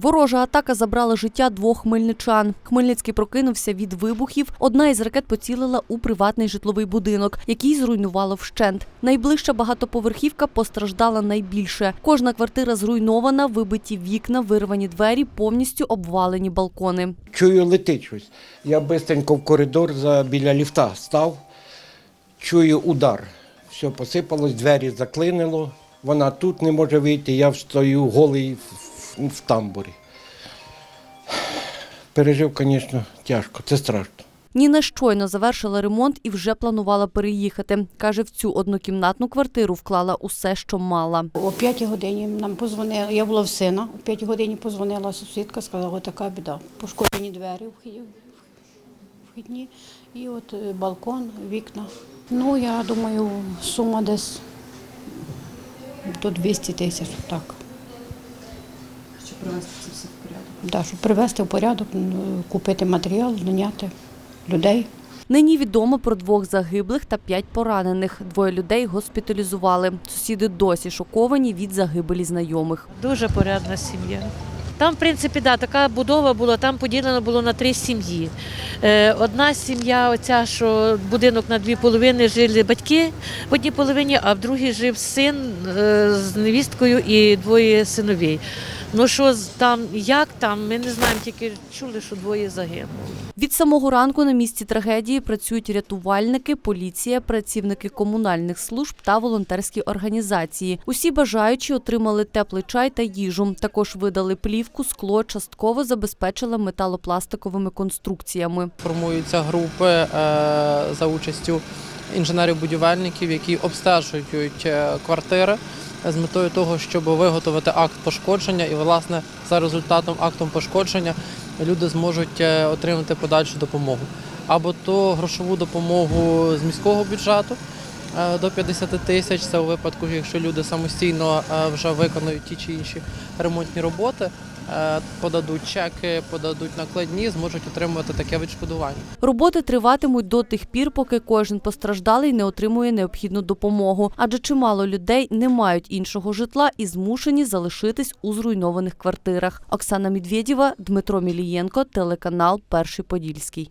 Ворожа атака забрала життя двох хмельничан. Хмельницький прокинувся від вибухів. Одна із ракет поцілила у приватний житловий будинок, який зруйнувало вщент. Найближча багатоповерхівка постраждала найбільше. Кожна квартира зруйнована, вибиті вікна, вирвані двері, повністю обвалені балкони. Чую, летить щось. Я бистренько в коридор за, біля ліфта став, чую удар. Все посипалось, двері заклинило. Вона тут не може вийти, я стою голий в, тамбурі. Пережив, звісно, тяжко, це страшно. Ніна щойно завершила ремонт і вже планувала переїхати. Каже, в цю однокімнатну квартиру вклала усе, що мала. О п'ятій годині нам позвонили. Я була в сина. О п'ятій годині позвонила сусідка, сказала, така біда. Пошкоджені двері вхідні, і от е, балкон, вікна. Ну, я думаю, сума десь до 200 тисяч, так. Привести це все в порядок. Да, щоб привести в порядок, купити матеріал, наняти людей. Нині відомо про двох загиблих та п'ять поранених. Двоє людей госпіталізували. Сусіди досі шоковані від загибелі знайомих. Дуже порядна сім'я. Там, в принципі, да, така будова була, там поділено було на три сім'ї. Е, одна сім'я, оця, що будинок на дві половини жили батьки в одній половині, а в другій жив син е, з невісткою і двоє синовій. Ну що з- там, як там, ми не знаємо, тільки чули, що двоє загинули. Від самого ранку на місці трагедії працюють рятувальники, поліція, працівники комунальних служб та волонтерські організації. Усі бажаючі отримали теплий чай та їжу. Також видали плівку, скло, частково забезпечили металопластиковими конструкціями. Формуються групи е, за участю інженерів-будівельників, які обстежують е, квартири з метою того, щоб виготовити акт пошкодження, і власне за результатом актом пошкодження люди зможуть е, отримати подальшу допомогу. Або то грошову допомогу з міського бюджету до 50 тисяч. Це у випадку, якщо люди самостійно е, вже виконують ті чи інші ремонтні роботи, е, подадуть чеки, подадуть накладні, зможуть отримувати таке відшкодування. Роботи триватимуть до тих пір, поки кожен постраждалий не отримує необхідну допомогу, адже чимало людей не мають іншого житла і змушені залишитись у зруйнованих квартирах. Оксана Медведєва, Дмитро Мілієнко, телеканал Перший Подільський.